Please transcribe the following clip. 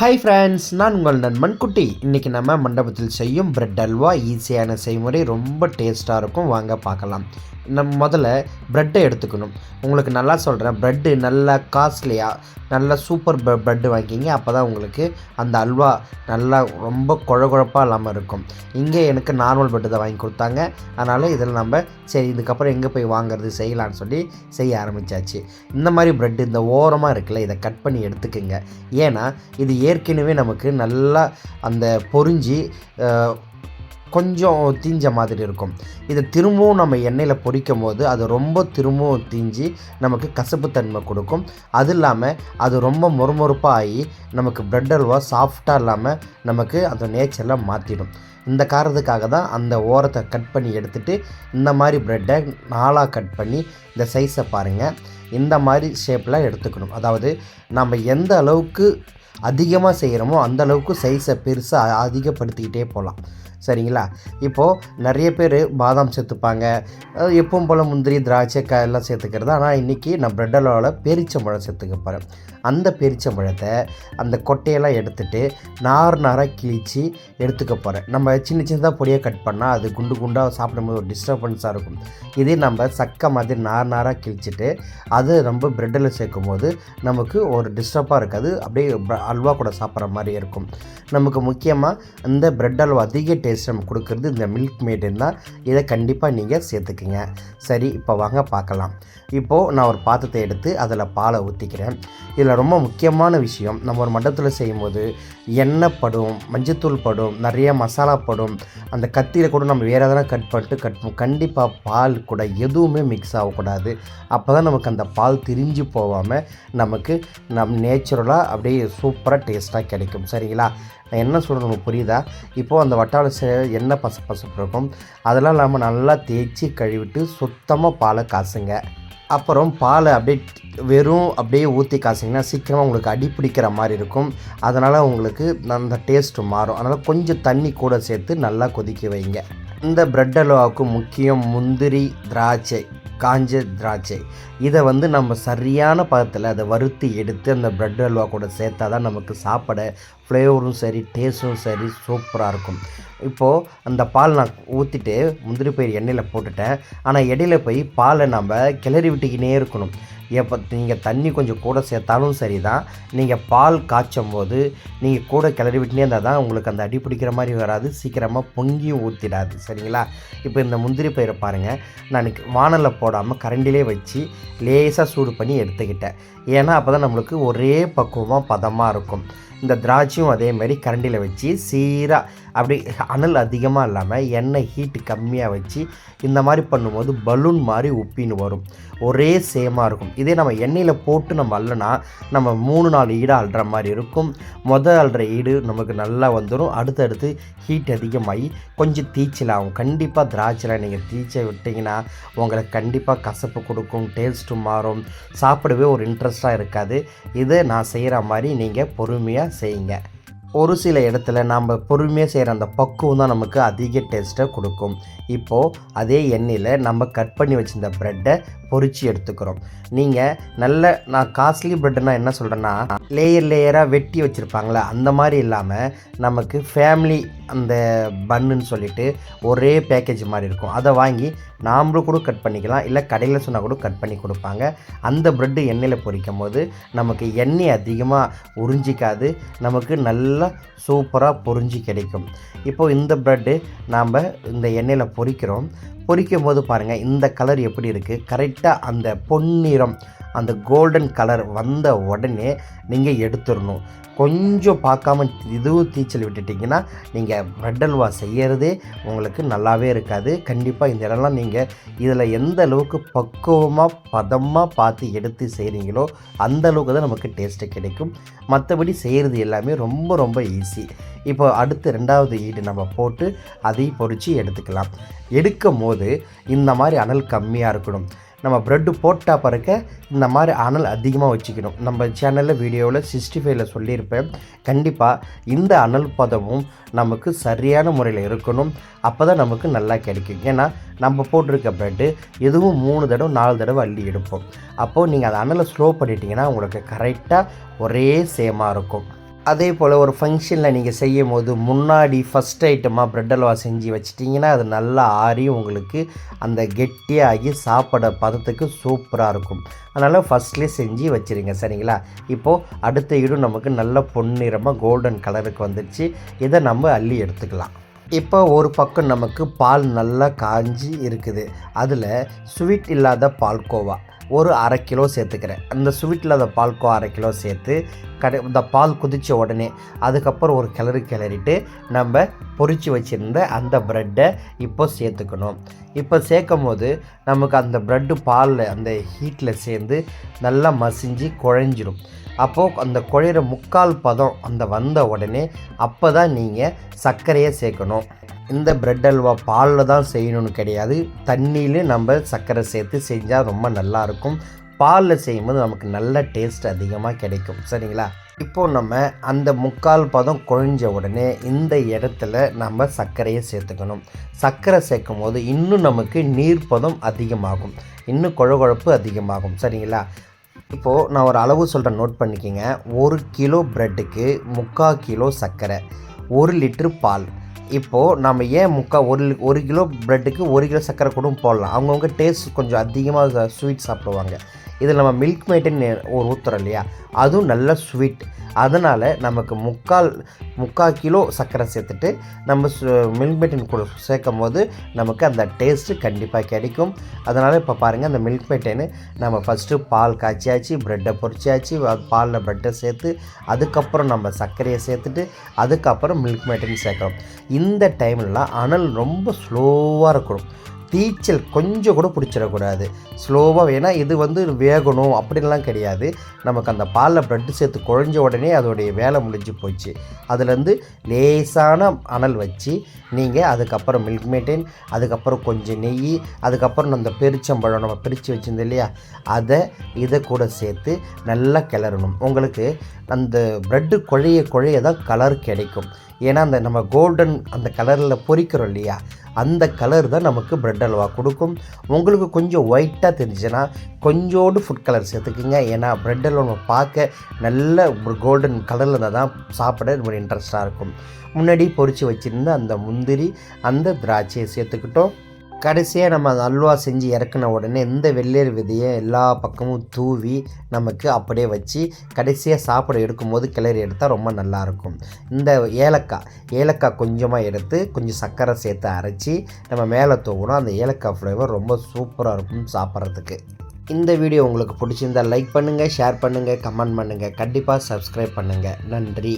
Hi friends நான் உங்கள் நண்பன் குட்டி. இன்றைக்கி நம்ம மண்டபத்தில் செய்யும் பிரெட் அல்வா ஈஸியான செய்முறை ரொம்ப டேஸ்ட்டாக இருக்கும். வாங்க பார்க்கலாம். நம்ம முதல்ல ப்ரெட்டை எடுத்துக்கணும். உங்களுக்கு நல்லா சொல்கிறேன் ப்ரெட்டு நல்லா காஸ்ட்லியாக நல்லா சூப்பர் ப்ர ப்ரெட்டு வாங்கிக்கிங்க. அப்போ தான் உங்களுக்கு அந்த அல்வா நல்லா ரொம்ப குழ குழப்பாக இல்லாமல் இருக்கும். இங்கே எனக்கு நார்மல் ப்ரெட்டு தான் வாங்கி கொடுத்தாங்க. அதனால் இதில் நம்ம சரி இதுக்கப்புறம் எங்கே போய் வாங்குறது செய்யலான்னு சொல்லி செய்ய ஆரம்பித்தாச்சு இந்த மாதிரி ப்ரெட்டு இந்த ஓரமாக இருக்குல்ல இதை கட் பண்ணி எடுத்துக்கோங்க. ஏன்னா இது ஏற்கனவே நமக்கு நல்லா அந்த பொரிஞ்சு கொஞ்சம் தீஞ்ச மாதிரி இருக்கும். இதை திரும்பவும் நம்ம எண்ணெயில் பொரிக்கும் போது அது ரொம்ப திரும்பவும் தீஞ்சு நமக்கு கசப்புத்தன்மை கொடுக்கும். அது இல்லாமல் அது ரொம்ப மொறுமொறுப்பாக ஆகி நமக்கு பிரெட் அல்வா சாஃப்டாக இல்லாமல் நமக்கு அந்த நேச்சரில் மாற்றிடும் இந்த காரணத்துக்காக தான் அந்த ஓரத்தை கட் பண்ணி எடுத்துகிட்டு இந்த மாதிரி ப்ரெட்டை நாலாக கட் பண்ணி இந்த சைஸை பாருங்கள் இந்த மாதிரி ஷேப்பில் எடுத்துக்கணும். அதாவது நம்ம எந்த அளவுக்கு அதிகமாக செய்கிறோமோ அந்த அளவுக்கு சைஸை பெருசாக அதிகப்படுத்திக்கிட்டே போகலாம். சரிங்களா? இப்போது நிறைய பேர் பாதாம் சேர்த்துப்பாங்க. எப்பவும் போல் முந்திரி திராட்சை க எல்லாம் சேர்த்துக்கிறது. ஆனால் இன்றைக்கி நான் பிரெட் அல்வாவில் பேரிச்சம்பழம் சேர்த்துக்க போகிறேன் அந்த பேரிச்சம்பழத்தை அந்த கொட்டையெல்லாம் எடுத்துகிட்டு நார் நாராக கிழிச்சு எடுத்துக்க போகிறேன் நம்ம சின்ன சின்னதாக பொடியாக கட் பண்ணால் அது குண்டு குண்டாக சாப்பிடும்போது ஒரு டிஸ்டர்பன்ஸாக இருக்கும். இதே நம்ம சக்கை மாதிரி நார் நாராக கிழிச்சிட்டு அது நம்ம பிரெட்டில் சேர்க்கும் போது நமக்கு ஒரு டிஸ்டர்பாக இருக்காது. அப்படியே அல்வா கூட சாப்பிட்ற மாதிரி இருக்கும். நமக்கு முக்கியமாக இந்த பிரெட் அல்வா அதிக டேஸ்ட் நம்ம கொடுக்கறது இந்த மில்க் மேடன் தான். இதை கண்டிப்பாக நீங்கள் சேர்த்துக்குங்க. சரி இப்போ வாங்க பார்க்கலாம். இப்போது நான் ஒரு பாத்திரத்தை எடுத்து அதில் பாலை ஊற்றிக்கிறேன் இதில் ரொம்ப முக்கியமான விஷயம் நம்ம ஒரு மண்டபத்தில் செய்யும்போது எண்ணெய் படும் மஞ்சத்தூள் படும் நிறைய மசாலா படும் அந்த கத்தியில் கூட நம்ம வேறு எதனா கட் பண்ணிட்டு கட் கண்டிப்பாக பால் கூட எதுவுமே மிக்ஸ் ஆகக்கூடாது. அப்போ தான் நமக்கு அந்த பால் திரிஞ்சு போகாமல் நமக்கு நம் நேச்சுரலாக அப்படியே சூப்பராக டேஸ்ட்டாக கிடைக்கும். சரிங்களா? நான் என்ன சொல்கிறது உங்களுக்கு புரியுதா? இப்போது அந்த வட்டார சே எண்ணெய் பச பசப்பு இருக்கும். அதெல்லாம் இல்லாமல் நல்லா தேய்ச்சி கழுவிட்டு சுத்தமாக பாலை காசுங்க. அப்புறம் பாலை அப்படியே வெறும் அப்படியே ஊற்றி காசிங்கன்னா சீக்கிரமாக உங்களுக்கு அடி பிடிக்கிற மாதிரி இருக்கும். அதனால் உங்களுக்கு அந்த டேஸ்ட்டு மாறும். அதனால் கொஞ்சம் தண்ணி கூட சேர்த்து நல்லா கொதிக்க வைங்க. இந்த பிரெட் அல்வாவுக்கு முக்கியம் முந்திரி திராட்சை. காஞ்ச திராட்சை. இதை வந்து நம்ம சரியான பதத்தில் அதை வறுத்து எடுத்து அந்த ப்ரெட் அல்வா கூட சேர்த்தா தான் நமக்கு சாப்பிட ஃப்ளேவரும் சரி டேஸ்ட்டும் சரி சூப்பராக இருக்கும். இப்போது அந்த பால் நான் ஊற்றிட்டு முந்திரி பயிர் எண்ணெயில் போட்டுட்டேன். ஆனால் இடையில போய் பாலை நம்ம கிளறி விட்டுக்கினே இருக்கணும். எப்போ நீங்கள் தண்ணி கொஞ்சம் கூட சேர்த்தாலும் சரி தான் நீங்கள் பால் காய்ச்சும் போது நீங்கள் கூட கிளறி விட்டுனே இருந்தால் தான் உங்களுக்கு அந்த அடி பிடிக்கிற மாதிரி வராது சீக்கிரமாக பொங்கியும் ஊற்றிடாது சரிங்களா? இப்போ இந்த முந்திரி பயிரை பாருங்கள் நான் வானலில் போடாமல் கரண்டிலே வச்சு லேசாக சூடு பண்ணி எடுத்துக்கிட்டேன். ஏன்னா அப்போ தான் நம்மளுக்கு ஒரே பக்குவமாக பதமாக இருக்கும். இந்த திராட்சையும் அதே மாதிரி கரண்டியில் வச்சு சீராக அப்படி அனல் அதிகமாக இல்லாமல் எண்ணெய் ஹீட்டு கம்மியாக வச்சு இந்த மாதிரி பண்ணும்போது பலூன் மாதிரி உப்பின்னு வரும். ஒரே சேமாக இருக்கும். இதே நம்ம எண்ணெயில் போட்டு நம்ம அல்லனா நம்ம மூணு நாலு ஈடாக அள்ளுற மாதிரி இருக்கும். மொதல் அள்ளுற ஈடு நமக்கு நல்லா வந்துடும் அடுத்தடுத்து ஹீட் அதிகமாகி கொஞ்சம் தீச்சல் ஆகும். கண்டிப்பாக திராட்சை நீங்கள் தீச்சை விட்டிங்கன்னா உங்களுக்கு கண்டிப்பாக கசப்பு கொடுக்கும் டேஸ்ட்டும் மாறும். சாப்பிடவே ஒரு இன்ட்ரெஸ்ட்டாக இருக்காது. இது நான் செய்கிற மாதிரி நீங்கள் பொறுமையாக செய்யுங்க. ஒரு சில இடத்துல நாம் பொறுமையாக செய்கிற அந்த பக்குவம் தான் நமக்கு அதிக டேஸ்ட்டை கொடுக்கும். இப்போது அதே எண்ணெயில் நம்ம கட் பண்ணி வச்சிருந்த ப்ரெட்டை பொறிச்சு எடுத்துக்கிறோம். நீங்கள் நல்ல நான் காஸ்ட்லி ப்ரெட்னா என்ன சொல்கிறேன்னா லேயர் லேயராக வெட்டி வச்சுருப்பாங்களே அந்த மாதிரி இல்லாமல் நமக்கு ஃபேமிலி அந்த பன்னுன்னு சொல்லிட்டு ஒரே பேக்கேஜ் மாதிரி இருக்கும். அதை வாங்கி நாமளும் கூட கட் பண்ணிக்கலாம். இல்லை கடையில் சொன்னால் கூட கட் பண்ணி கொடுப்பாங்க. அந்த ப்ரெட்டு எண்ணெயில் பொரிக்கும் போது நமக்கு எண்ணெய் அதிகமாக உறிஞ்சிக்காது. நமக்கு நல்லா சூப்பராக பொரிஞ்சு கிடைக்கும். இப்போது இந்த ப்ரெட்டு நாம் இந்த எண்ணெயில் பொரிக்கிறோம். பொரிக்கும் போது பாருங்கள் இந்த கலர் எப்படி இருக்குது கரெக்டாக அந்த பொன்னிறம் அந்த கோல்டன் கலர் வந்த உடனே நீங்கள் எடுத்துடணும். கொஞ்சம் பார்க்காம இதுவும் தீச்சல் விட்டுட்டிங்கன்னா நீங்கள் ப்ரெட் அல்வா செய்யறதே உங்களுக்கு நல்லாவே இருக்காது. கண்டிப்பாக இந்த இடம்லாம் நீங்கள் இதில் எந்த அளவுக்கு பக்குவமாக பதமாக பார்த்து எடுத்து செய்கிறீங்களோ அந்த அளவுக்கு தான் நமக்கு டேஸ்ட்டு கிடைக்கும். மற்றபடி செய்கிறது எல்லாமே ரொம்ப ரொம்ப ஈஸி இப்போ அடுத்து ரெண்டாவது ஈடு நம்ம போட்டு அதையும் பொறிச்சு எடுத்துக்கலாம். எடுக்கும் போது இந்த மாதிரி அனல் கம்மியாக இருக்கணும். நம்ம ப்ரெட்டு போட்டா பிறக்க இந்த மாதிரி அனல் அதிகமாக வச்சுக்கணும். நம்ம சேனலில் வீடியோவில் சிக்ஸ்டி ஃபைவ்ல சொல்லியிருப்பேன். கண்டிப்பாக இந்த அனல் பதமும் நமக்கு சரியான முறையில் இருக்கணும். அப்போ தான் நமக்கு நல்லா கிடைக்கும். ஏன்னா நம்ம போட்டிருக்க ப்ரெட்டு எதுவும் மூணு தடவை நாலு தடவை அள்ளி எடுப்போம். அப்போது நீங்கள் அந்த அனலை ஸ்லோ பண்ணிட்டீங்கன்னா உங்களுக்கு கரெக்டாக ஒரே சேமாக இருக்கும். அதே போல் ஒரு ஃபங்க்ஷனில் நீங்கள் செய்யும் போது முன்னாடி ஃபஸ்ட் ஐட்டமாக பிரெட் அல்வா செஞ்சு வச்சிட்டிங்கன்னா அது நல்லா ஆறி உங்களுக்கு அந்த கெட்டியாகி சாப்பிட பதத்துக்கு சூப்பராக இருக்கும். அதனால் ஃபஸ்ட்லேயே செஞ்சு வச்சுருங்க சரிங்களா? இப்போது அடுத்த இடம் நமக்கு நல்ல பொன்னிறமாக கோல்டன் கலருக்கு வந்துடுச்சு இதை நம்ம அள்ளி எடுத்துக்கலாம். இப்போ ஒரு பக்கம் நமக்கு பால் நல்லா காஞ்சி இருக்குது. அதில் ஸ்வீட் இல்லாத பால்கோவா. ஒரு அரை கிலோ சேர்த்துக்கிறேன். அந்த ஸ்வீட்டில் அந்த பால்கோ அரை கிலோ சேர்த்து கடை இந்த பால் குதித்த உடனே அதுக்கப்புறம் ஒரு கிளறி கிளறிட்டு நம்ம பொறிச்சு வச்சுருந்த அந்த ப்ரெட்டை இப்போ சேர்த்துக்கணும். இப்போ சேர்க்கும் போது நமக்கு அந்த ப்ரெட்டு பாலில் அந்த ஹீட்டில் சேர்ந்து நல்லா மசிஞ்சு குழஞ்சிரும். அப்போது அந்த குழையிற முக்கால் பதம் அந்த வந்த உடனே அப்போ தான் நீங்கள் சர்க்கரையை சேர்க்கணும். இந்த பிரெட் அல்வா பாலில் தான் செய்யணும்னு கிடையாது. தண்ணியில் நம்ம சர்க்கரை சேர்த்து செஞ்சால் ரொம்ப நல்லாயிருக்கும். பாலில் செய்யும்போது நமக்கு நல்ல டேஸ்ட் அதிகமாக கிடைக்கும். சரிங்களா? இப்போது நம்ம அந்த முக்கால் பதம் குழஞ்ச உடனே இந்த இடத்துல நம்ம சர்க்கரையை சேர்த்துக்கணும். சர்க்கரை சேர்க்கும் போது இன்னும் நமக்கு நீர் பதம் அதிகமாகும். இன்னும் குழகுழப்பு அதிகமாகும். சரிங்களா? இப்போது நான் ஒரு அளவு சொல்கிறேன் நோட் பண்ணிக்கோங்க. ஒரு கிலோ ப்ரெட்டுக்கு முக்கால் கிலோ சர்க்கரை ஒரு லிட்ரு பால். இப்போது நம்ம ஏன் முக்கால் ஒரு ஒரு கிலோ ப்ரெட்டுக்கு ஒரு கிலோ சர்க்கரை கூட போடலாம்? அவங்கவுங்க டேஸ்ட் கொஞ்சம் அதிகமாக ஸ்வீட் சாப்பிடுவாங்க. இதில் நம்ம மில்க் மேட்டுன்னு ஒரு ஊற்றுறோம் இல்லையா? அதுவும் நல்ல ஸ்வீட் அதனால் நமக்கு முக்கால் முக்கால் கிலோ சர்க்கரை சேர்த்துட்டு நம்ம மில்க் மேட்டின் கூட சேர்க்கும் போது நமக்கு அந்த டேஸ்ட்டு கண்டிப்பாக கிடைக்கும். அதனால் இப்போ பாருங்கள் அந்த மில்க் மேட்டேன்னு நம்ம ஃபஸ்ட்டு பால் காய்ச்சியாச்சு ப்ரெட்டை பொரிச்சாச்சு பாலில் ப்ரெட்டை சேர்த்து அதுக்கப்புறம் நம்ம சர்க்கரையை சேர்த்துட்டு அதுக்கப்புறம் மில்க் மேட்டுன்னு சேர்க்குறோம். இந்த டைம்லலாம் அனல் ரொம்ப ஸ்லோவாக இருக்கணும். தீச்சல் கொஞ்சம் கூட பிடிச்சிடக்கூடாது. ஸ்லோவாக ஏன்னா இது வந்து வேகணும் அப்படின்லாம் கிடையாது. நமக்கு அந்த பாலில் ப்ரெட்டு சேர்த்து குழஞ்ச உடனே அதோடைய வேலை முடிஞ்சு போச்சு. அதுலேருந்து லேசான அனல் வச்சு நீங்கள் அதுக்கப்புறம் மில்க் மெயின்டைன் அதுக்கப்புறம் கொஞ்சம் நெய் அதுக்கப்புறம் அந்த பெரிச்சம்பழம் நம்ம பிரித்து வச்சுருந்தோம் இல்லையா? அதை இதை கூட சேர்த்து நல்லா கிளறணும். உங்களுக்கு அந்த ப்ரெட்டு குழைய குழைய தான் கலர் கிடைக்கும். ஏன்னா அந்த நம்ம கோல்டன் அந்த கலரில் பொரிக்கிறோம் இல்லையா? அந்த கலர் தான் நமக்கு பிரெட் அல்வா கொடுக்கும். உங்களுக்கு கொஞ்சம் ஒயிட்டாக தெரிஞ்சுன்னா கொஞ்சோண்டு ஃபுட் கலர் சேர்த்துக்குங்க. ஏன்னா பிரெட் அல்வா நம்ம பார்க்க நல்ல ஒரு கோல்டன் கலரில் இருந்தால் தான் சாப்பிட ரொம்ப இன்ட்ரெஸ்ட்டாக இருக்கும். முன்னாடி பொரித்து வச்சுருந்த அந்த முந்திரி அந்த திராட்சையை சேர்த்துக்கிட்டோம். கடைசியாக நம்ம அந்த அல்வா செஞ்சு இறக்குன உடனே இந்த வெள்ளேர் விதையை எல்லா பக்கமும் தூவி நமக்கு அப்படியே வச்சு கடைசியாக சாப்பிட எடுக்கும்போது கிளறி எடுத்தால் ரொம்ப நல்லாயிருக்கும். இந்த ஏலக்காய் ஏலக்காய் கொஞ்சமாக எடுத்து கொஞ்சம் சர்க்கரை சேர்த்து அரைச்சி நம்ம மேலே தூவினோம் அந்த ஏலக்காய் ஃப்ளேவர் ரொம்ப சூப்பராக இருக்கும் சாப்பிட்றதுக்கு. இந்த வீடியோ உங்களுக்கு பிடிச்சிருந்தா லைக் பண்ணுங்கள் ஷேர் பண்ணுங்கள் கமெண்ட் பண்ணுங்கள் கண்டிப்பாக சப்ஸ்கிரைப் பண்ணுங்கள் நன்றி.